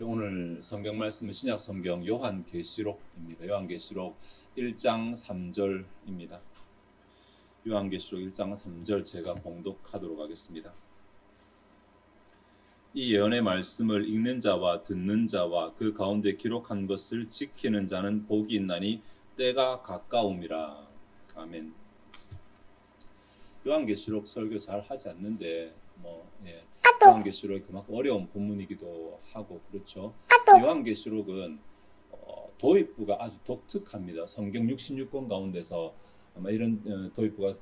오늘 성경 말씀은 신약 성경 요한계시록입니다. 요한계시록 1장 3절입니다. 요한계시록 1장 3절 제가 봉독하도록 하겠습니다. 이 예언의 말씀을 읽는 자와 듣는 자와 그 가운데 기록한 것을 지키는 자는 복이 있나니 때가 가까움이라. 아멘. 요한계시록 설교 잘 하지 않는데 뭐 예. 요한계시록이 그만큼 어려운 본문이기도 하고 그렇죠. 요한계시록은 어, 도입부가 아주 독특합니다. 성경 66권 가운데서 아마 이런 어, 도입부가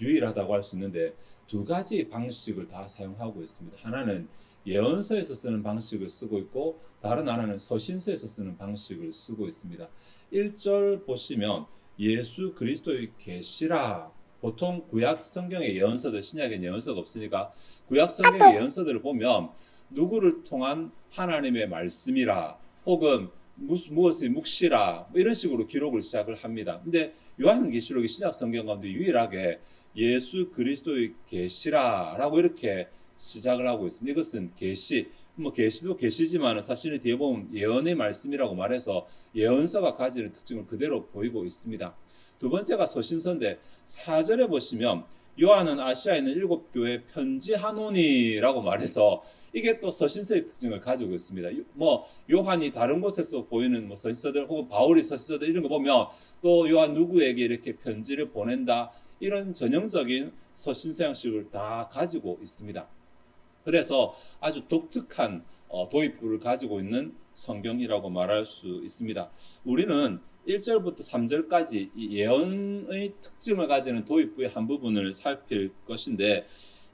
유일하다고 할 수 있는데 두 가지 방식을 다 사용하고 있습니다. 하나는 예언서에서 쓰는 방식을 쓰고 있고 다른 하나는 서신서에서 쓰는 방식을 쓰고 있습니다. 1절 보시면 예수 그리스도의 계시라 보통 구약 성경의 예언서들 신약에 예언서가 없으니까 구약 성경의 예언서들을 보면 누구를 통한 하나님의 말씀이라 혹은 무엇의 묵시라 뭐 이런 식으로 기록을 시작을 합니다. 근데 요한계시록이 신약 성경 가운데 유일하게 예수 그리스도의 계시라라고 이렇게 시작을 하고 있습니다. 이것은 계시 뭐 계시도 계시지만 사실은 뒤에 보면 예언의 말씀이라고 말해서 예언서가 가지는 특징을 그대로 보이고 있습니다. 두 번째가 서신서인데 4절에 보시면 요한은 아시아에 있는 일곱 교회 편지하노니라고 말해서 이게 또 서신서의 특징을 가지고 있습니다. 뭐 요한이 다른 곳에서도 보이는 뭐 서신서들 혹은 바울이 서신서들 이런 거 보면 또 요한 누구에게 이렇게 편지를 보낸다 이런 전형적인 서신서 형식을 다 가지고 있습니다. 그래서 아주 독특한 어, 도입부를 가지고 있는 성경이라고 말할 수 있습니다. 우리는 1절부터 3절까지 이 예언의 특징을 가지는 도입부의 한 부분을 살필 것인데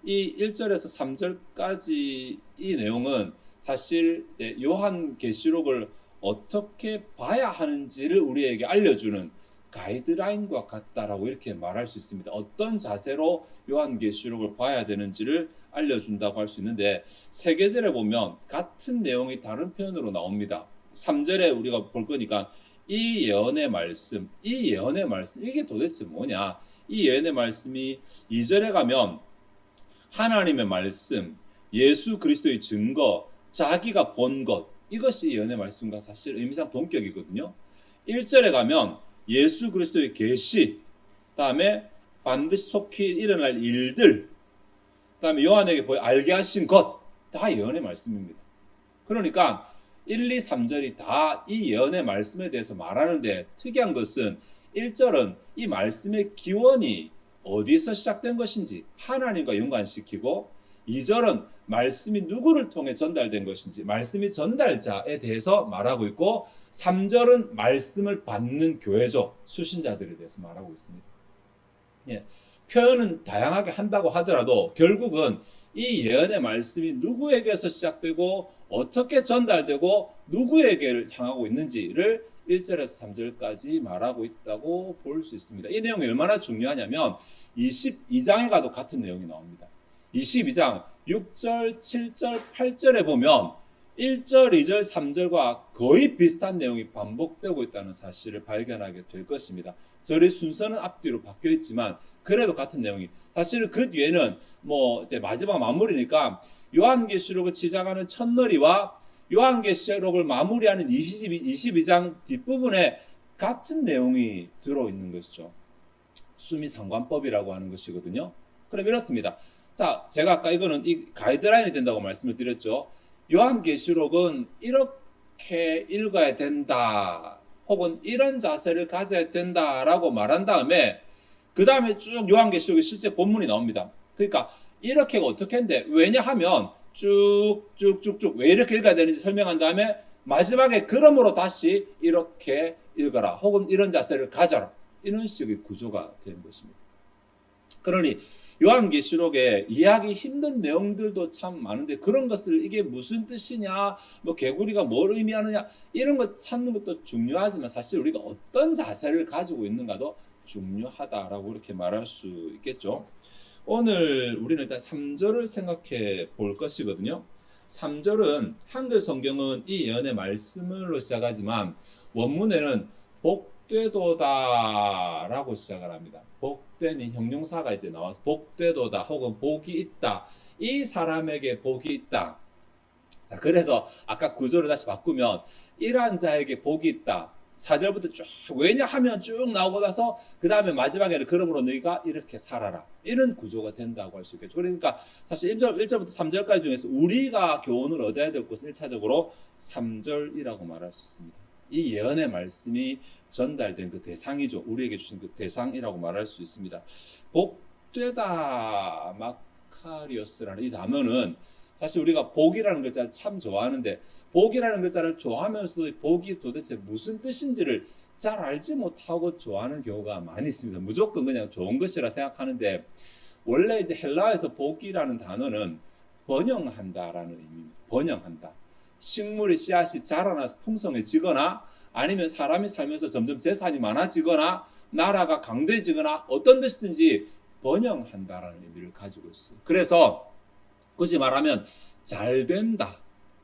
이 1절에서 3절까지 이 내용은 사실 이제 요한 계시록을 어떻게 봐야 하는지를 우리에게 알려주는 가이드라인과 같다라고 이렇게 말할 수 있습니다. 어떤 자세로 요한계시록을 봐야 되는지를 알려준다고 할 수 있는데 세계절에 보면 같은 내용이 다른 표현으로 나옵니다. 3절에 우리가 볼 거니까 이 예언의 말씀, 이 예언의 말씀 이게 도대체 뭐냐? 이 예언의 말씀이 2절에 가면 하나님의 말씀, 예수 그리스도의 증거, 자기가 본 것 이것이 예언의 말씀과 사실 의미상 동격이거든요. 1절에 가면 예수 그리스도의 계시, 다음에 반드시 속히 일어날 일들, 다음에 요한에게 보여 알게 하신 것, 다 예언의 말씀입니다. 그러니까 1, 2, 3절이 다 이 예언의 말씀에 대해서 말하는데 특이한 것은 1절은 이 말씀의 기원이 어디서 시작된 것인지 하나님과 연관시키고 2절은 말씀이 누구를 통해 전달된 것인지 말씀이 전달자에 대해서 말하고 있고 3절은 말씀을 받는 교회죠. 수신자들에 대해서 말하고 있습니다. 예. 표현은 다양하게 한다고 하더라도 결국은 이 예언의 말씀이 누구에게서 시작되고 어떻게 전달되고 누구에게 향하고 있는지를 1절에서 3절까지 말하고 있다고 볼 수 있습니다. 이 내용이 얼마나 중요하냐면 22장에 가도 같은 내용이 나옵니다. 22장 6절, 7절, 8절에 보면 1절, 2절, 3절과 거의 비슷한 내용이 반복되고 있다는 사실을 발견하게 될 것입니다. 절의 순서는 앞뒤로 바뀌어 있지만 그래도 같은 내용이 사실 그 뒤에는 뭐 이제 마지막 마무리니까 요한계시록을 시작하는 첫머리와 요한계시록을 마무리하는 22, 22 장 뒷부분에 같은 내용이 들어 있는 것이죠. 수미 상관법이라고 하는 것이거든요. 그럼 이렇습니다. 자, 제가 아까 이거는 이 가이드라인이 된다고 말씀을 드렸죠. 요한계시록은 이렇게 읽어야 된다. 혹은 이런 자세를 가져야 된다라고 말한 다음에 그 다음에 쭉 요한계시록의 실제 본문이 나옵니다. 그러니까 이렇게가 어떻게 했는데? 왜냐하면 쭉쭉쭉쭉 왜 이렇게 읽어야 되는지 설명한 다음에 마지막에 그러므로 다시 이렇게 읽어라. 혹은 이런 자세를 가져라. 이런 식의 구조가 된 것입니다. 그러니 요한계시록에 이해하기 힘든 내용들도 참 많은데 그런 것을 이게 무슨 뜻이냐, 뭐 개구리가 뭘 의미하느냐? 이런 것 찾는 것도 중요하지만 사실 우리가 어떤 자세를 가지고 있는가도 중요하다라고 이렇게 말할 수 있겠죠. 오늘 우리는 일단 3절을 생각해 볼 것이거든요. 3절은 한글 성경은 이 예언의 말씀으로 시작하지만 원문에는 복되도다 라고 시작을 합니다. 복되니 형용사가 이제 나와서 복되도다 혹은 복이 있다. 이 사람에게 복이 있다. 자, 그래서 아까 구조를 다시 바꾸면 이러한 자에게 복이 있다. 4절부터 쭉 왜냐하면 쭉 나오고 나서 그 다음에 마지막에는 그러므로 너희가 이렇게 살아라. 이런 구조가 된다고 할 수 있겠죠. 그러니까 사실 1절, 1절부터 3절까지 중에서 우리가 교훈을 얻어야 될 것은 1차적으로 3절이라고 말할 수 있습니다. 이 예언의 말씀이 전달된 그 대상이죠. 우리에게 주신 그 대상이라고 말할 수 있습니다. 복되다 마카리오스라는 이 단어는 사실 우리가 복이라는 글자를 참 좋아하는데 복이라는 글자를 좋아하면서도 이 복이 도대체 무슨 뜻인지를 잘 알지 못하고 좋아하는 경우가 많이 있습니다. 무조건 그냥 좋은 것이라 생각하는데 원래 이제 헬라에서 복이라는 단어는 번영한다라는 의미입니다. 번영한다. 식물의 씨앗이 자라나서 풍성해지거나 아니면 사람이 살면서 점점 재산이 많아지거나 나라가 강대해지거나 어떤 뜻이든지 번영한다라는 의미를 가지고 있어요. 그래서 굳이 말하면 잘 된다.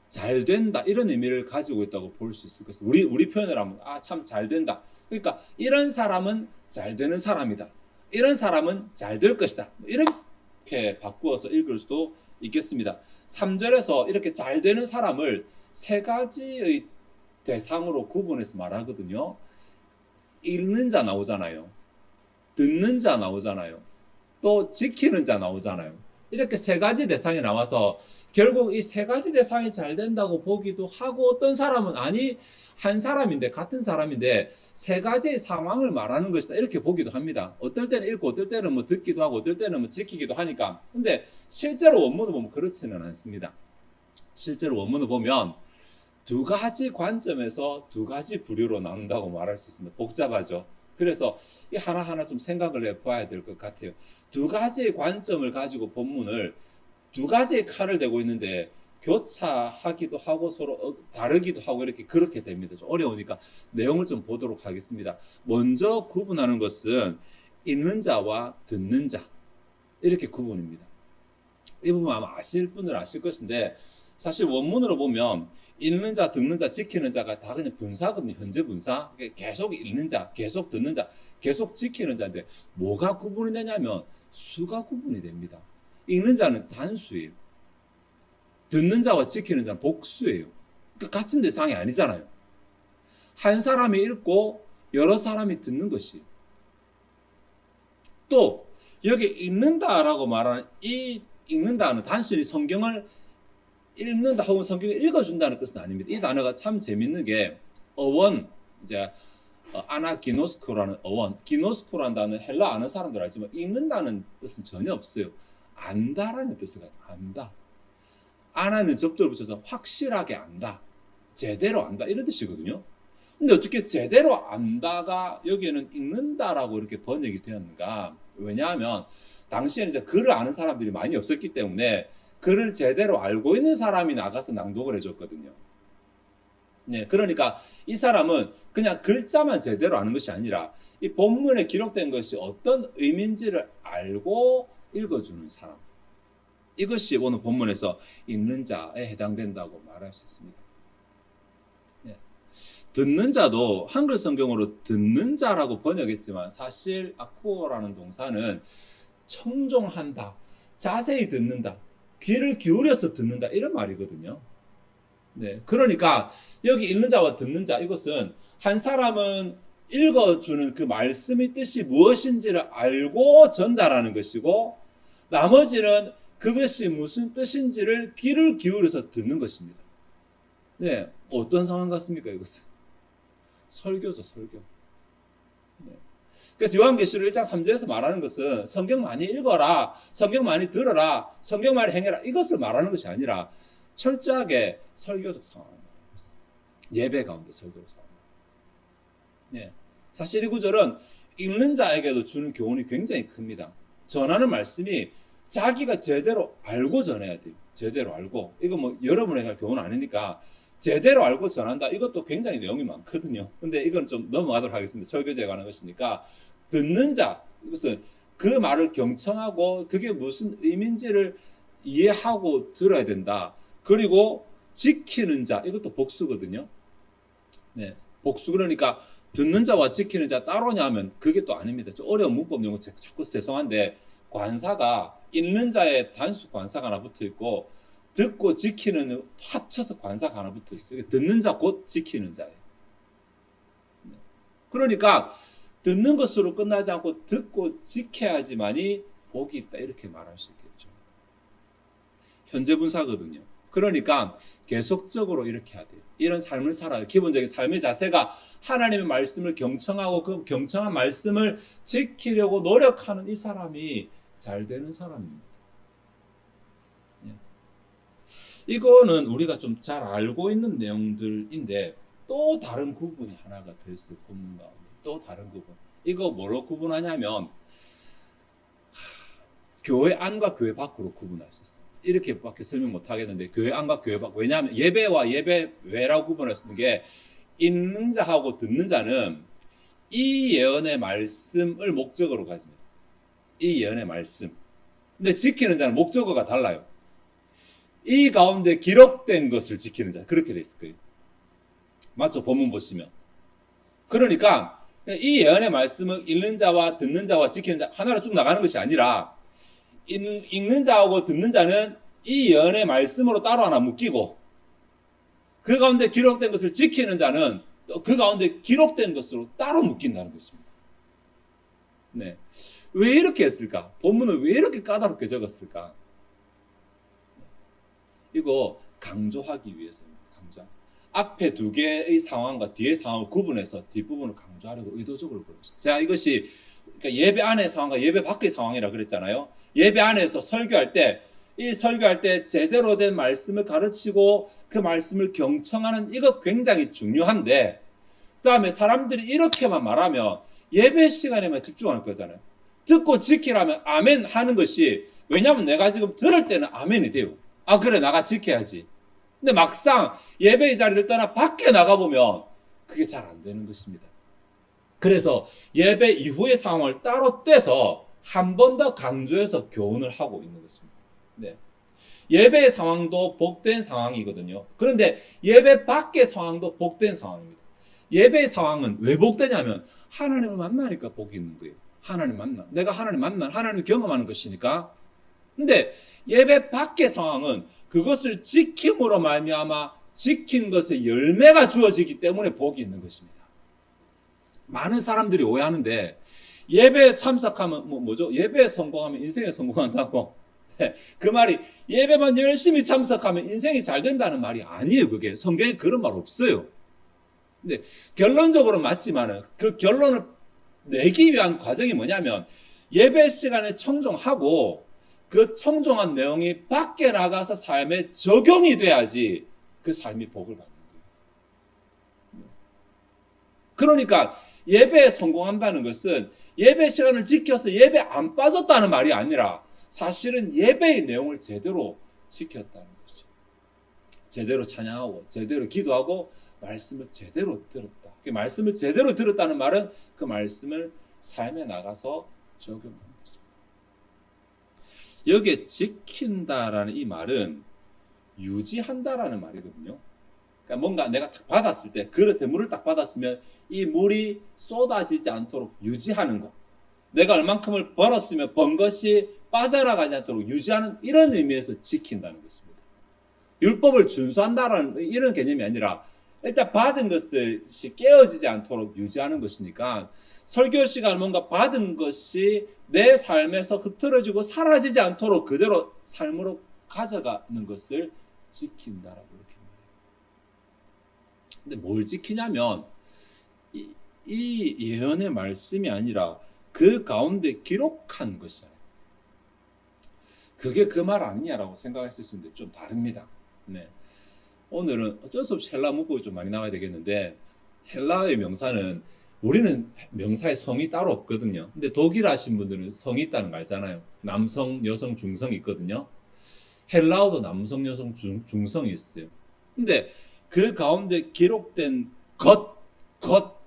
잘 된다 이런 의미를 가지고 있다고 볼 수 있을 것입니다. 우리 우리 표현을 하면 아 참 잘 된다. 그러니까 이런 사람은 잘 되는 사람이다. 이런 사람은 잘 될 것이다. 이렇게 바꾸어서 읽을 수도 있겠습니다. 3절에서 이렇게 잘 되는 사람을 세 가지의 대상으로 구분해서 말하거든요. 읽는 자 나오잖아요. 듣는 자 나오잖아요. 또 지키는 자 나오잖아요. 이렇게 세 가지 대상이 나와서 결국 이 세 가지 대상이 잘 된다고 보기도 하고 어떤 사람은 아니 한 사람인데 같은 사람인데 세 가지의 상황을 말하는 것이다 이렇게 보기도 합니다. 어떨 때는 읽고 어떨 때는 뭐 듣기도 하고 어떨 때는 뭐 지키기도 하니까 근데 실제로 원문을 보면 그렇지는 않습니다. 실제로 원문을 보면 두 가지 관점에서 두 가지 부류로 나눈다고 말할 수 있습니다. 복잡하죠. 그래서 이 하나하나 좀 생각을 해봐야 될 것 같아요. 두 가지의 관점을 가지고 본문을 두 가지의 칼을 대고 있는데 교차하기도 하고 서로 어- 다르기도 하고 이렇게 그렇게 됩니다. 좀 어려우니까 내용을 좀 보도록 하겠습니다. 먼저 구분하는 것은 읽는 자와 듣는 자 이렇게 구분입니다. 이 부분 아마 아실 분들 아실 것인데 사실 원문으로 보면 읽는 자, 듣는 자, 지키는 자가 다 그냥 분사거든요. 현재 분사. 계속 읽는 자, 계속 듣는 자, 계속 지키는 자인데 뭐가 구분이 되냐면 수가 구분이 됩니다. 읽는 자는 단수예요. 듣는 자와 지키는 자는 복수예요. 그 같은 대상이 아니잖아요. 한 사람이 읽고 여러 사람이 듣는 것이. 또 여기 읽는다라고 말하는 이 읽는다는 단순히 성경을 읽는다 혹은 성경을 읽어준다는 뜻은 아닙니다. 이 단어가 참 재밌는 게 어원 이제 어, 아나기노스코라는 어원, 기노스코라는 단어는 헬라 아는 사람들 알지만 읽는다는 뜻은 전혀 없어요. 안다라는 뜻을 가지고 안다. 아나는 접두를 붙여서 확실하게 안다. 제대로 안다. 이런 뜻이거든요. 근데 어떻게 제대로 안다가 여기에는 읽는다라고 이렇게 번역이 되었는가? 왜냐하면 당시에는 이제 글을 아는 사람들이 많이 없었기 때문에 글을 제대로 알고 있는 사람이 나가서 낭독을 해줬거든요. 네, 그러니까 이 사람은 그냥 글자만 제대로 아는 것이 아니라 이 본문에 기록된 것이 어떤 의미인지를 알고 읽어주는 사람. 이것이 오늘 본문에서 읽는 자에 해당된다고 말할 수 있습니다. 네. 듣는 자도 한글 성경으로 듣는 자라고 번역했지만 사실 아쿠어라는 동사는 청종한다, 자세히 듣는다, 귀를 기울여서 듣는다 이런 말이거든요. 네, 그러니까 여기 읽는 자와 듣는 자 이것은 한 사람은 읽어주는 그 말씀의 뜻이 무엇인지를 알고 전달하는 것이고 나머지는 그것이 무슨 뜻인지를 귀를 기울여서 듣는 것입니다. 네, 어떤 상황 같습니까 이것은? 설교죠 설교. 네. 그래서 요한계시록 1장 3절에서 말하는 것은 성경 많이 읽어라, 성경 많이 들어라, 성경 많이 행해라 이것을 말하는 것이 아니라 철저하게 설교적 있어요. 예배 가운데 설교적 상황. 네. 사실 이 구절은 읽는 자에게도 주는 교훈이 굉장히 큽니다. 전하는 말씀이 자기가 제대로 알고 전해야 돼요. 제대로 알고. 이거 뭐 여러분에게 할 교훈은 아니니까 제대로 알고 전한다. 이것도 굉장히 내용이 많거든요. 근데 이건 좀 넘어가도록 하겠습니다. 설교제에 관한 것이니까 듣는 자 이것은 그 말을 경청하고 그게 무슨 의미인지를 이해하고 들어야 된다. 그리고 지키는 자 이것도 복수거든요. 네, 복수 그러니까 듣는 자와 지키는 자 따로냐 하면 그게 또 아닙니다. 좀 어려운 문법 용어 자꾸 죄송한데 관사가 읽는 자의 단수 관사가 하나 붙어 있고 듣고 지키는 합쳐서 관사가 하나 붙어 있어요. 듣는 자 곧 지키는 자예요. 네. 그러니까 듣는 것으로 끝나지 않고 듣고 지켜야지만이 복이 있다 이렇게 말할 수 있겠죠. 현재 분사거든요. 그러니까 계속적으로 이렇게 해야 돼요. 이런 삶을 살아요. 기본적인 삶의 자세가 하나님의 말씀을 경청하고 그 경청한 말씀을 지키려고 노력하는 이 사람이 잘 되는 사람입니다. 예. 이거는 우리가 좀 잘 알고 있는 내용들인데 또 다른 구분이 하나가 더 있어요. 본문 가운데. 또 다른 구분. 이거 뭘로 구분하냐면 하, 교회 안과 교회 밖으로 구분할 수 있어요. 이렇게밖에 설명 못 하겠는데 교회 안과 교회 밖 왜냐하면 예배와 예배 외라고 구분할 수 있는 게 읽는 자하고 듣는 자는 이 예언의 말씀을 목적으로 가집니다. 이 예언의 말씀. 근데 지키는 자는 목적어가 달라요. 이 가운데 기록된 것을 지키는 자 그렇게 돼 있을 거예요. 맞죠? 본문 보시면. 그러니까 이 예언의 말씀은 읽는 자와 듣는 자와 지키는 자 하나로 쭉 나가는 것이 아니라 읽- 읽는 자하고 듣는 자는 이 예언의 말씀으로 따로 하나 묶이고 그 가운데 기록된 것을 지키는 자는 또그 가운데 기록된 것으로 따로 묶인다는 것입니다. 네. 왜 이렇게 했을까? 본문을 왜 이렇게 까다롭게 적었을까? 이거 강조하기 위해서입니다. 강조. 앞에 두 개의 상황과 뒤의 상황을 구분해서 뒷부분을 강조하려고 의도적으로 그러죠. 자, 이것이 그러니까 예배 안의 상황과 예배 밖의 상황이라 그랬잖아요. 예배 안에서 설교할 때, 이 설교할 때 제대로 된 말씀을 가르치고 그 말씀을 경청하는 이거 굉장히 중요한데, 그 다음에 사람들이 이렇게만 말하면 예배 시간에만 집중할 거잖아요. 듣고 지키라면 아멘 하는 것이 왜냐하면 내가 지금 들을 때는 아멘이 돼요. 아, 그래, 나가 지켜야지. 근데 막상 예배의 자리를 떠나 밖에 나가보면 그게 잘 안 되는 것입니다. 그래서 예배 이후의 상황을 따로 떼서 한 번 더 강조해서 교훈을 하고 있는 것입니다. 네. 예배의 상황도 복된 상황이거든요. 그런데 예배 밖의 상황도 복된 상황입니다. 예배의 상황은 왜 복되냐면 하나님을 만나니까 복이 있는 거예요. 하나님 만나. 내가 하나님 만나. 하나님을 경험하는 것이니까. 근데 예배 밖의 상황은 그것을 지킴으로 말미암아 지킨 것의 열매가 주어지기 때문에 복이 있는 것입니다. 많은 사람들이 오해하는데 예배에 참석하면 뭐 뭐죠? 예배에 성공하면 인생에 성공한다고. 그 말이 예배만 열심히 참석하면 인생이 잘 된다는 말이 아니에요. 그게 성경에 그런 말 없어요. 근데 결론적으로 맞지만은 그 결론을 내기 위한 과정이 뭐냐면 예배 시간에 청종하고 그 청종한 내용이 밖에 나가서 삶에 적용이 돼야지 그 삶이 복을 받는 거예요. 그러니까 예배에 성공한다는 것은 예배 시간을 지켜서 예배 안 빠졌다는 말이 아니라 사실은 예배의 내용을 제대로 지켰다는 거죠. 제대로 찬양하고 제대로 기도하고 말씀을 제대로 들었다. 그 말씀을 제대로 들었다는 말은 그 말씀을 삶에 나가서 것입니다. 여기에 지킨다라는 이 말은 유지한다라는 말이거든요. 그러니까 뭔가 내가 딱 받았을 때 그릇에 물을 딱 받았으면 이 물이 쏟아지지 않도록 유지하는 것. 내가 얼만큼을 벌었으면 번 것이 빠져나가지 않도록 유지하는 이런 의미에서 지킨다는 것입니다. 율법을 준수한다라는 이런 개념이 아니라 일단 받은 것을 깨어지지 않도록 유지하는 것이니까 설교 시간 뭔가 받은 것이 내 삶에서 흐트러지고 사라지지 않도록 그대로 삶으로 가져가는 것을 지킨다라고 이렇게 말해요. 근데 뭘 지키냐면 이, 이 예언의 말씀이 아니라 그 가운데 기록한 것이잖아요. 그게 그 말 아니냐라고 생각했을 수 있는데 좀 다릅니다. 네. 오늘은 어쩔 수 없이 헬라 문법이 좀 많이 나와야 되겠는데 헬라의 명사는 우리는 명사의 성이 따로 없거든요. 근데 독일 하신 분들은 성이 있다는 거 알잖아요. 남성, 여성, 중성이 있거든요. 헬라어도 남성, 여성, 중, 중성이 있어요. 근데 그 가운데 기록된 것, 것,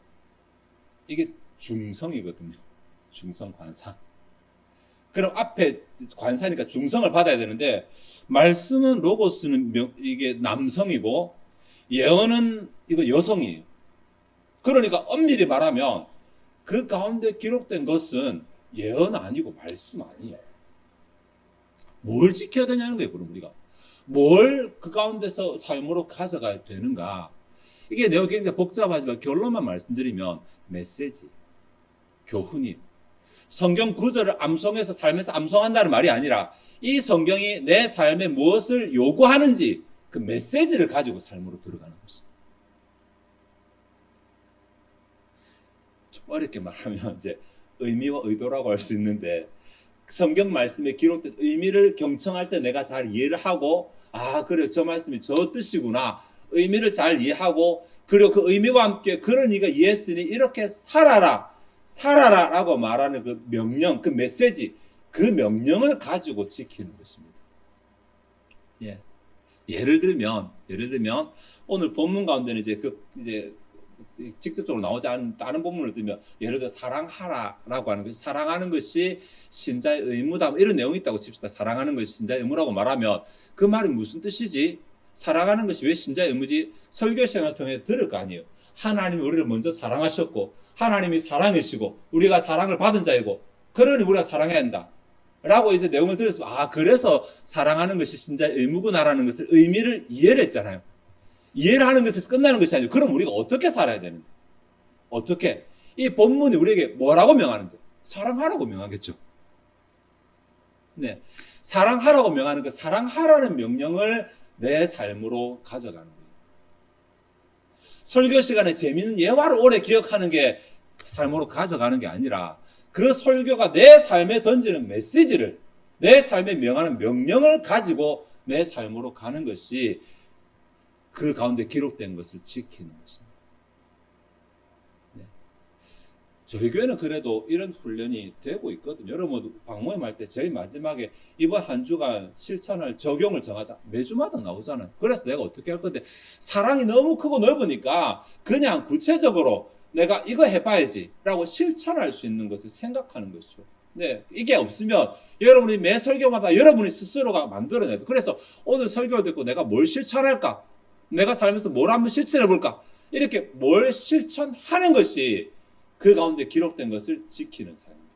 이게 중성이거든요. 중성 관사. 그럼 앞에 관사니까 중성을 받아야 되는데 말씀은 로고스는 명- 이게 남성이고 예언은 이거 여성이에요. 그러니까 엄밀히 말하면 그 가운데 기록된 것은 예언 아니고 말씀 아니에요. 뭘 지켜야 되냐는 거예요, 그럼 우리가. 뭘 그 가운데서 삶으로 가져가야 되는가? 이게 내가 굉장히 복잡하지만 결론만 말씀드리면 메시지, 교훈이 성경 구절을 암송해서 삶에서 암송한다는 말이 아니라 이 성경이 내 삶에 무엇을 요구하는지 그 메시지를 가지고 삶으로 들어가는 것이. 좀 어렵게 말하면 이제 의미와 의도라고 할 수 있는데 성경 말씀에 기록된 의미를 경청할 때 내가 잘 이해를 하고 아 그래 저 말씀이 저 뜻이구나 의미를 잘 이해하고 그리고 그 의미와 함께 그런 이가 이해했으니 이렇게 살아라 살아라라고 말하는 그 명령 그 메시지 그 명령을 가지고 지키는 것입니다. 예. 예를 들면 예를 들면 오늘 본문 가운데는 이제 그 이제 직접적으로 나오지 않은 다른 본문을 들면 예를 들어 사랑하라라고 하는 것이 사랑하는 것이 신자의 의무다 뭐 이런 내용이 있다고 칩시다. 사랑하는 것이 신자의 의무라고 말하면 그 말이 무슨 뜻이지? 사랑하는 것이 왜 신자의 의무지? 설교 시간을 통해 들을 거 아니에요. 하나님이 우리를 먼저 사랑하셨고 하나님이 사랑이시고 우리가 사랑을 받은 자이고 그러니 우리가 사랑해야 한다. 라고 이제 내용을 들었으면 아 그래서 사랑하는 것이 신자의 의무구나라는 것을 의미를 이해를 했잖아요. 이해를 하는 것에서 끝나는 것이 아니고 그럼 우리가 어떻게 살아야 되는데? 어떻게? 이 본문이 우리에게 뭐라고 명하는데? 사랑하라고 명하겠죠. 네. 사랑하라고 명하는 그 사랑하라는 명령을 내 삶으로 가져가는 거예요. 설교 시간에 재미있는 예화를 오래 기억하는 게 삶으로 가져가는 게 아니라 그 설교가 내 삶에 던지는 메시지를 내 삶에 명하는 명령을 가지고 내 삶으로 가는 것이 그 가운데 기록된 것을 지키는 것입니다. 네. 저희 교회는 그래도 이런 훈련이 되고 있거든요. 여러분 방모임 할 때 제일 마지막에 이번 한 주간 실천할 적용을 정하자 매주마다 나오잖아요. 그래서 내가 어떻게 할 건데 사랑이 너무 크고 넓으니까 그냥 구체적으로 내가 이거 해봐야지라고 실천할 수 있는 것을 생각하는 것이죠. 네, 이게 없으면 여러분이 매 설교마다 여러분이 스스로가 만들어내야 돼. 그래서 오늘 설교를 듣고 내가 뭘 실천할까? 내가 살면서 뭘 한번 실천해 볼까? 이렇게 뭘 실천하는 것이 그 가운데 기록된 것을 지키는 삶입니다.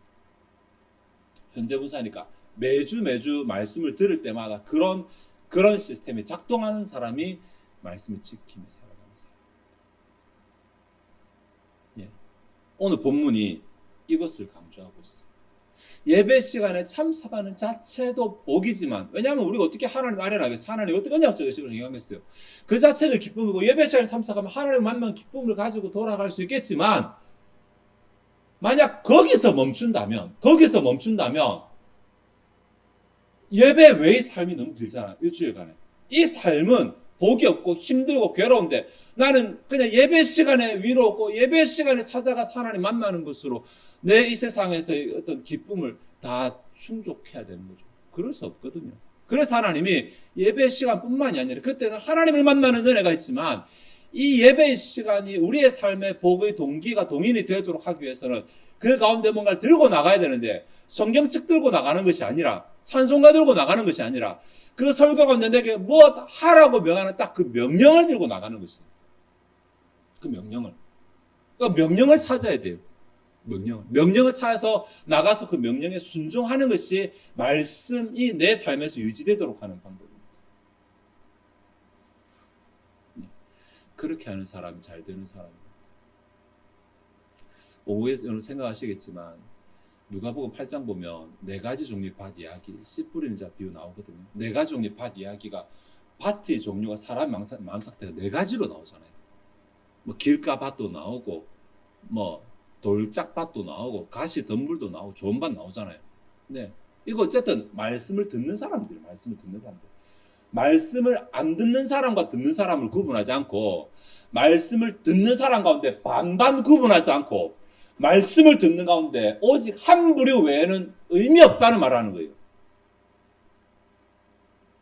현재 부사니까 매주 매주 말씀을 들을 때마다 그런 그런 시스템이 작동하는 사람이 말씀을 지키며 살아가는 사람. 예. 오늘 본문이 이것을 강조하고 있어요. 예배 시간에 참석하는 자체도 복이지만 왜냐하면 우리가 어떻게 하나님 아련하겠어 하나님 어떻게 언약적인 식으로 행하겠어요 그 자체도 기쁨이고 예배 시간에 참석하면 하나님 만난 기쁨을 가지고 돌아갈 수 있겠지만 만약 거기서 멈춘다면 거기서 멈춘다면 예배 외의 삶이 너무 길잖아 일주일간에 이 삶은 복이 없고 힘들고 괴로운데 나는 그냥 예배 시간에 위로 없고 예배 시간에 찾아가서 하나님 만나는 것으로 내 이 세상에서의 어떤 기쁨을 다 충족해야 되는 거죠. 그럴 수 없거든요. 그래서 하나님이 예배 시간뿐만이 아니라 그때는 하나님을 만나는 은혜가 있지만 이 예배 시간이 우리의 삶의 복의 동기가 동인이 되도록 하기 위해서는 그 가운데 뭔가를 들고 나가야 되는데 성경책 들고 나가는 것이 아니라 찬송가 들고 나가는 것이 아니라 그 설교 가운데 내게 무엇 하라고 명하는 딱 그 명령을 들고 나가는 것이에요. 그 명령을. 그 명령을 찾아야 돼요. 명령. 명령을 찾아서 나가서 그 명령에 순종하는 것이 말씀이 내 삶에서 유지되도록 하는 방법입니다. 네. 그렇게 하는 사람이 잘 되는 사람입니다. 오후에 여러분 생각하시겠지만 누가복음 8장 보면 네 가지 종류의 밭 이야기, 씨 뿌리는 자 비유 나오거든요. 네 가지 종류의 밭 이야기가 밭의 종류가 사람 마음 상태가 네 가지로 나오잖아요. 뭐 길가 밭도 나오고 뭐 돌짝 밭도 나오고 가시 덤불도 나오고 좋은 밭 나오잖아요. 네. 이거 어쨌든 말씀을 듣는 사람들, 말씀을 듣는 사람들. 말씀을 안 듣는 사람과 듣는 사람을 구분하지 않고 말씀을 듣는 사람 가운데 반반 구분하지도 않고 말씀을 듣는 가운데 오직 한 부류 외에는 의미 없다는 말을 하는 거예요.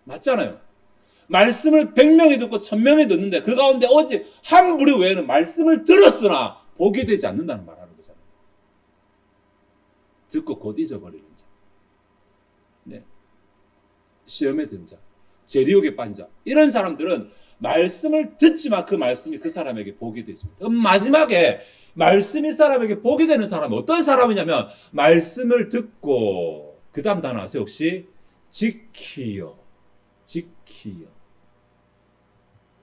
맞잖아요. 말씀을 100명이 듣고 1000명이 듣는데 그 가운데 오직 한 부류 외에는 말씀을 들었으나 복이 되지 않는다는 말 하는 거잖아요. 듣고 곧 잊어버리는 자. 네. 시험에 든 자. 재리욕에 빠진 자. 이런 사람들은 말씀을 듣지만 그 말씀이 그 사람에게 복이 되십니다. 그럼 마지막에 말씀이 사람에게 복이 되는 사람은 어떤 사람이냐면 말씀을 듣고 그 다음 단어 아세요 혹시? 지키요. 지키여.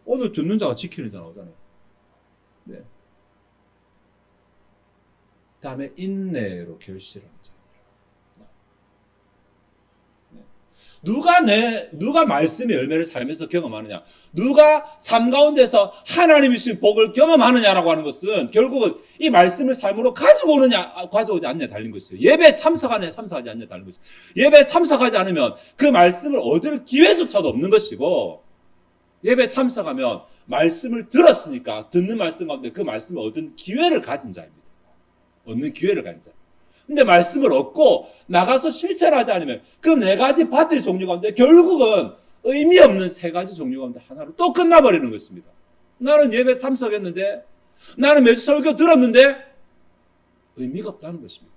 오늘 듣는 자가 지키는 자 나오잖아요. 네. 다음에 인내로 결실하는 자. 네. 누가 내 누가 말씀의 열매를 살면서 경험하느냐? 누가 삶 가운데서 하나님이 주신 복을 경험하느냐라고 하는 것은 결국은 이 말씀을 삶으로 가지고 오느냐, 아, 가져오지 않느냐 달린 것이에요. 예배 참석하느냐, 참석하지 않느냐 달린 것이죠. 예배 참석하지 않으면 그 말씀을 얻을 기회조차도 없는 것이고, 예배 참석하면 말씀을 들었으니까 듣는 말씀 가운데 그 말씀을 얻은 기회를 가진 자입니다. 얻는 기회를 가진 자. 근데 말씀을 얻고 나가서 실천하지 않으면 그 네 가지 파트의 종류 가운데 결국은 의미 없는 세 가지 종류 가운데 하나로 또 끝나버리는 것입니다. 나는 예배 참석했는데 나는 매주 설교 들었는데 의미가 없다는 것입니다.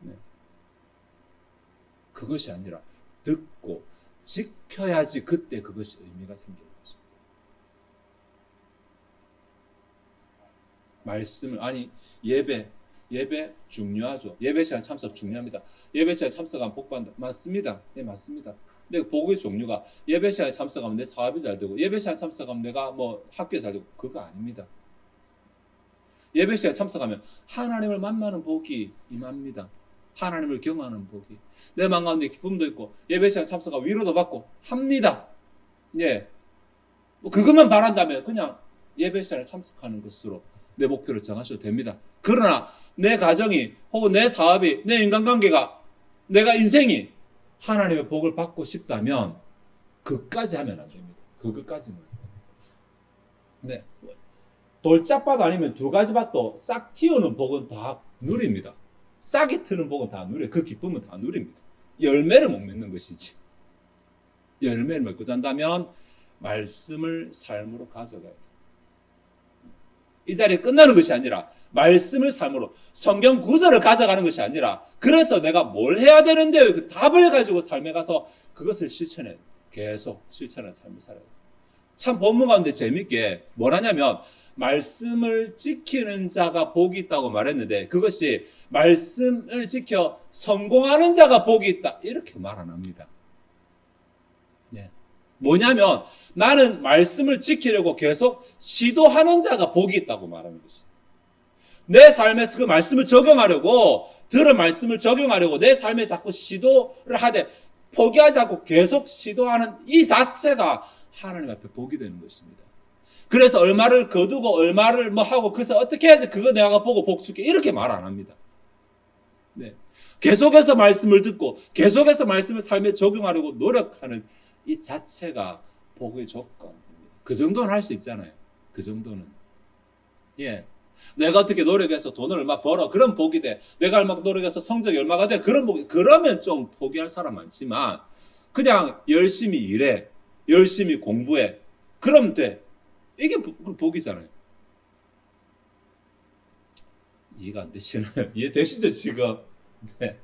네. 그것이 아니라 듣고 지켜야지 그때 그것이 의미가 것입니다. 말씀을 아니 예배 예배 중요하죠. 예배 시간 참석 중요합니다. 예배 시간 참석하면 복 받는다. 맞습니다. 네 맞습니다. 근데 복의 종류가 예배 시간에 참석하면 내 사업이 잘 되고 예배 시간 참석하면 내가 뭐 학교에 잘 되고 그거 아닙니다. 예배 시간에 참석하면 하나님을 만나는 복이 임합니다. 하나님을 경험하는 복이 내 마음 가운데 기쁨도 있고 예배 시간 참석하고 위로도 받고 합니다. 예. 뭐 그것만 바란다면 그냥 예배 시간에 참석하는 것으로 내 목표를 정하셔도 됩니다. 그러나 내 가정이 혹은 내 사업이 내 인간관계가 내가 인생이 하나님의 복을 받고 싶다면 그까지 하면 안 됩니다. 그것까지는 안 됩니다. 네. 돌짝밭 아니면 두 가지 밭도 싹 튀우는 복은 다 누립니다. 싹이 트는 복은 다 누려. 그 기쁨은 다 누립니다. 열매를 못 맺는 것이지. 열매를 맺고자 한다면 말씀을 삶으로 가져가야 돼. 이 자리에 끝나는 것이 아니라 말씀을 삶으로 성경 구절을 가져가는 것이 아니라 그래서 내가 뭘 해야 되는데 그 답을 가지고 삶에 가서 그것을 실천해 계속 실천하는 삶을 살아야 돼. 참 본문 가운데 재밌게 뭘 하냐면 말씀을 지키는 자가 복이 있다고 말했는데 그것이 말씀을 지켜 성공하는 자가 복이 있다 이렇게 말 안 합니다. 네. 뭐냐면 나는 말씀을 지키려고 계속 시도하는 자가 복이 있다고 말하는 것이. 내 삶에서 그 말씀을 적용하려고 들은 말씀을 적용하려고 내 삶에 자꾸 시도를 하되 포기하지 않고 계속 시도하는 이 자체가 하나님 앞에 복이 되는 것입니다. 그래서 얼마를 거두고 얼마를 뭐 하고 그래서 어떻게 해야지 그거 내가 보고 복 줄게 이렇게 말 안 합니다. 네. 계속해서 말씀을 듣고 계속해서 말씀을 삶에 적용하려고 노력하는 이 자체가 복의 조건입니다. 그 정도는 할 수 있잖아요. 그 정도는. 예. 내가 어떻게 노력해서 돈을 얼마 벌어. 그런 복이 돼. 내가 얼마 노력해서 성적이 얼마가 돼. 그런 복이, 그러면 좀 포기할 사람 많지만, 그냥 열심히 일해. 열심히 공부해. 그럼 돼. 이게 복- 복이잖아요. 이해가 안 되시나요? 이해 되시죠, 지금? 네.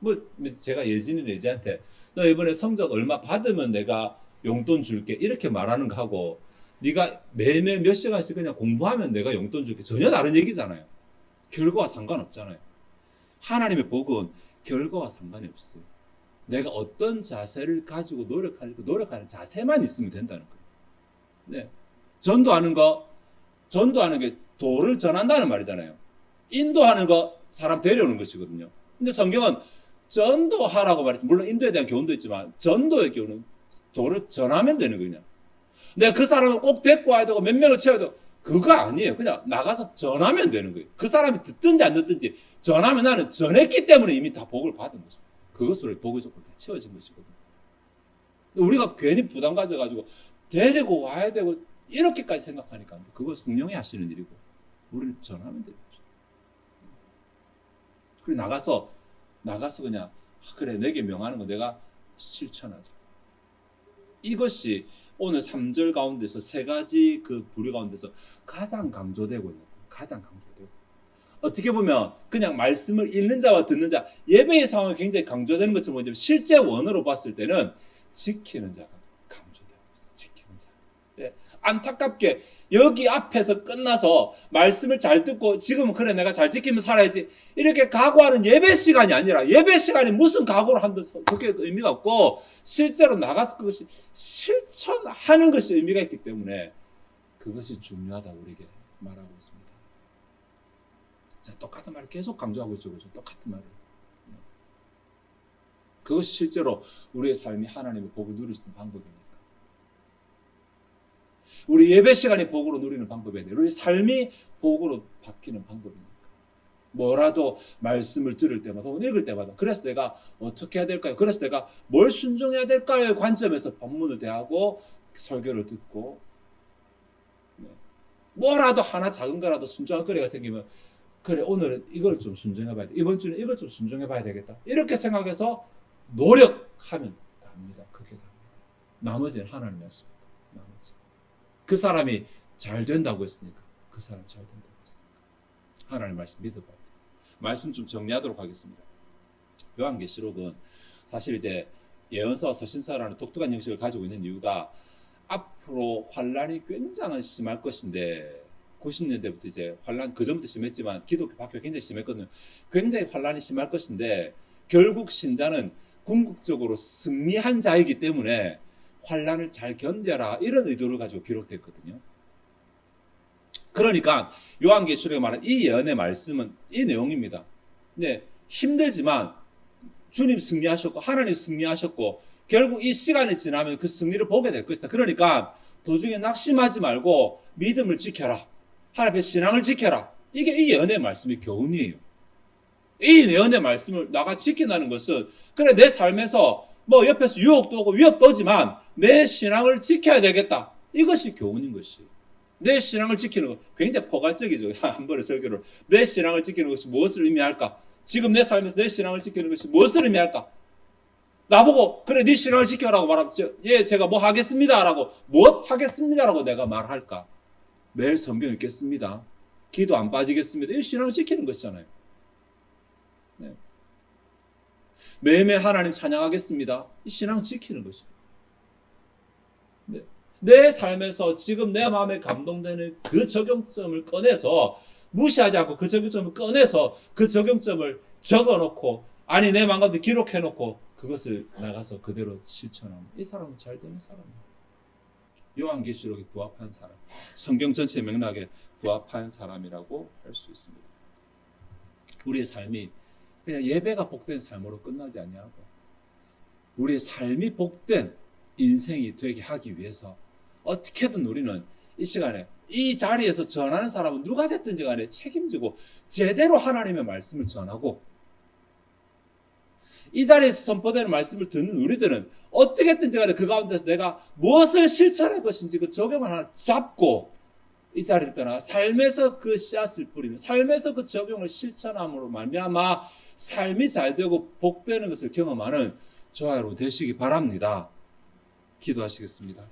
뭐, 제가 예진이 예지한테, 너 이번에 성적 얼마 받으면 내가 용돈 줄게. 이렇게 말하는 거 하고, 네가 매일매일 몇 시간씩 그냥 공부하면 내가 용돈 줄게. 전혀 다른 얘기잖아요. 결과와 상관없잖아요. 하나님의 복은 결과와 상관이 없어요. 내가 어떤 자세를 가지고 노력하는 그 노력하는 자세만 있으면 된다는 거예요. 네. 전도하는 거, 전도하는 게 도를 전한다는 말이잖아요. 인도하는 거 사람 데려오는 것이거든요. 근데 성경은 전도하라고 말했지. 물론 인도에 대한 교훈도 있지만 전도의 교훈은 도를 전하면 되는 거냐. 내가 그 사람을 꼭 데리고 와야 되고 몇 명을 채워야 되고 그거 아니에요. 그냥 나가서 전하면 되는 거예요. 그 사람이 듣든지 안 듣든지 전하면 나는 전했기 때문에 이미 다 복을 받은 거죠. 그것으로 복의 조건 다 채워진 것이거든요. 우리가 괜히 부담 가져가지고 데리고 와야 되고 이렇게까지 생각하니까. 그거 성령이 하시는 일이고 우리는 전하면 되는 거죠. 그리고 나가서 나가서 그냥 아, 그래 내게 명하는 거 내가 실천하자. 이것이 오늘 3절 가운데서 세 가지 그 부류 가운데서 가장 강조되고 있는. 가장 강조되고. 어떻게 보면 그냥 말씀을 읽는 자와 듣는 자 예배의 상황이 굉장히 강조되는 것처럼 보이지만 실제 원어로 봤을 때는 지키는 자가 강조되고 있어요. 지키는 자. 예. 안타깝게 여기 앞에서 끝나서 말씀을 잘 듣고 지금은 그래 내가 잘 지키면 살아야지 이렇게 각오하는 예배 시간이 아니라 예배 시간이 무슨 각오를 한다서 그게 의미가 없고 실제로 나가서 그것이 실천하는 것이 의미가 있기 때문에 그것이 중요하다 우리에게 말하고 있습니다. 자 똑같은 말을 계속 강조하고 있죠, 그죠? 똑같은 말을. 그것이 실제로 우리의 삶이 하나님의 복을 누릴 수 있는 방법입니까? 우리 예배 시간이 복으로 누리는 방법이 아니라 우리 삶이 복으로 바뀌는 방법입니까? 뭐라도 말씀을 들을 때마다 읽을 때마다 그래서 내가 어떻게 해야 될까요? 그래서 내가 뭘 순종해야 될까요? 관점에서 본문을 대하고 설교를 듣고 네. 뭐라도 하나 작은 거라도 순종할 거리가 생기면 그래 오늘은 이걸 좀 순종해 봐야 돼 이번 주는 이걸 좀 순종해 봐야 되겠다 이렇게 생각해서 노력하면 답니다 그게 답니다 나머지는 하십니다 나머지 그 사람이 잘 된다고 했으니까. 그 사람 잘 된다고 했으니까. 하나님 말씀 믿어봐야 돼. 말씀 좀 정리하도록 하겠습니다. 요한계시록은 사실 이제 예언서와 서신서라는 독특한 형식을 가지고 있는 이유가 앞으로 환란이 굉장히 심할 것인데 90년대부터 이제 환란 그 전부터 심했지만 기독교 박교 굉장히 심했거든요. 굉장히 환란이 심할 것인데 결국 신자는 궁극적으로 승리한 자이기 때문에 환란을 잘 견뎌라 이런 의도를 가지고 기록됐거든요. 그러니까 요한계시록에 말한 이 예언의 말씀은 이 내용입니다. 네, 힘들지만 주님 승리하셨고 하나님 승리하셨고 결국 이 시간이 지나면 그 승리를 보게 될 것이다. 그러니까 도중에 낙심하지 말고 믿음을 지켜라. 하나님의 신앙을 지켜라. 이게 이 예언의 말씀의 교훈이에요. 이 예언의 말씀을 나가 지킨다는 것은 그래 내 삶에서 뭐 옆에서 유혹도 오고 위협도 오지만 내 신앙을 지켜야 되겠다. 이것이 교훈인 것이에요. 내 신앙을 지키는 것 굉장히 포괄적이죠. 한 번의 설교를 내 신앙을 지키는 것이 무엇을 의미할까? 지금 내 삶에서 내 신앙을 지키는 것이 무엇을 의미할까? 나보고 그래 네 신앙을 지켜라고 말하면 예 제가 뭐 하겠습니다라고 무엇 하겠습니다라고 내가 말할까? 매일 성경 읽겠습니다. 기도 안 빠지겠습니다. 이 신앙을 지키는 것이잖아요. 네. 매일매일 하나님 찬양하겠습니다. 이 신앙 지키는 것입니다. 네. 내 삶에서 지금 내 마음에 감동되는 그 적용점을 꺼내서 무시하지 않고 그 적용점을 꺼내서 그 적용점을 적어놓고 아니 내 마음 가운데 기록해놓고 그것을 나가서 그대로 실천하면 이 사람은 잘 되는 사람입니다. 요한계시록에 부합한 사람, 성경 전체 맥락에 부합한 사람이라고 할 수 있습니다. 우리의 삶이 그냥 예배가 복된 삶으로 끝나지 아니하고 우리의 삶이 복된 인생이 되게 하기 위해서 어떻게든 우리는 이 시간에 이 자리에서 전하는 사람은 누가 됐든지 간에 책임지고 제대로 하나님의 말씀을 전하고 이 자리에서 선포되는 말씀을 듣는 우리들은 어떻게든지 간에 그 가운데서 내가 무엇을 실천할 것인지 그 적용을 하나 잡고 이 자리를 떠나 삶에서 그 씨앗을 뿌리는 삶에서 그 적용을 실천함으로 말미암아 삶이 잘 되고 복되는 것을 경험하는 여러분 되시기 바랍니다. 기도하시겠습니다.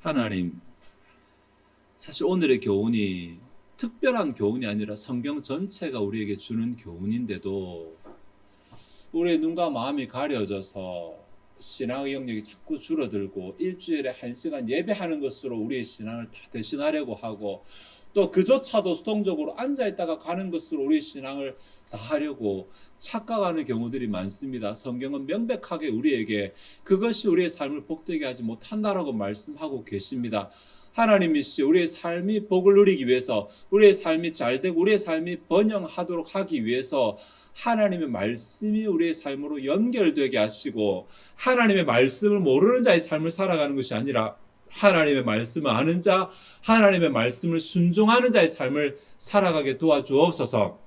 하나님, 사실 오늘의 교훈이 특별한 교훈이 아니라 성경 전체가 우리에게 주는 교훈인데도 우리의 눈과 마음이 가려져서 신앙의 영역이 자꾸 줄어들고 일주일에 한 시간 예배하는 것으로 우리의 신앙을 다 대신하려고 하고 또 그조차도 수동적으로 앉아 있다가 가는 것으로 우리의 신앙을 다 하려고 착각하는 경우들이 많습니다. 성경은 명백하게 우리에게 그것이 우리의 삶을 복되게 하지 못한다라고 말씀하고 계십니다. 하나님이시 우리의 삶이 복을 누리기 위해서 우리의 삶이 잘 되고 우리의 삶이 번영하도록 하기 위해서 하나님의 말씀이 우리의 삶으로 연결되게 하시고 하나님의 말씀을 모르는 자의 삶을 살아가는 것이 아니라 하나님의 말씀을 아는 자, 하나님의 말씀을 순종하는 자의 삶을 살아가게 도와주옵소서.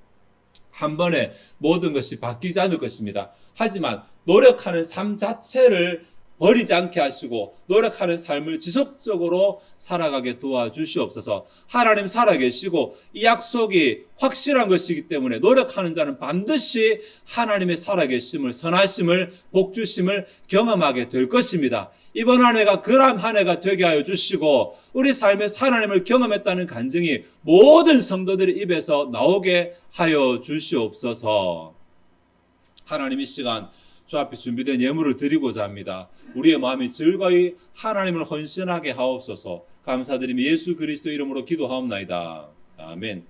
한 번에 모든 것이 바뀌지 않을 것입니다. 하지만 노력하는 삶 자체를 버리지 않게 하시고 노력하는 삶을 지속적으로 살아가게 도와주시옵소서. 하나님 살아계시고 이 약속이 확실한 것이기 때문에 노력하는 자는 반드시 하나님의 살아계심을 선하심을 복주심을 경험하게 될 것입니다. 이번 한 해가 그러한 한 해가 되게 하여 주시고 우리 삶에서 하나님을 경험했다는 간증이 모든 성도들의 입에서 나오게 하여 주시옵소서. 하나님 이 시간 주 앞에 준비된 예물을 드리고자 합니다. 우리의 마음이 즐거이 하나님을 헌신하게 하옵소서. 감사드리며 예수 그리스도 이름으로 기도하옵나이다. 아멘.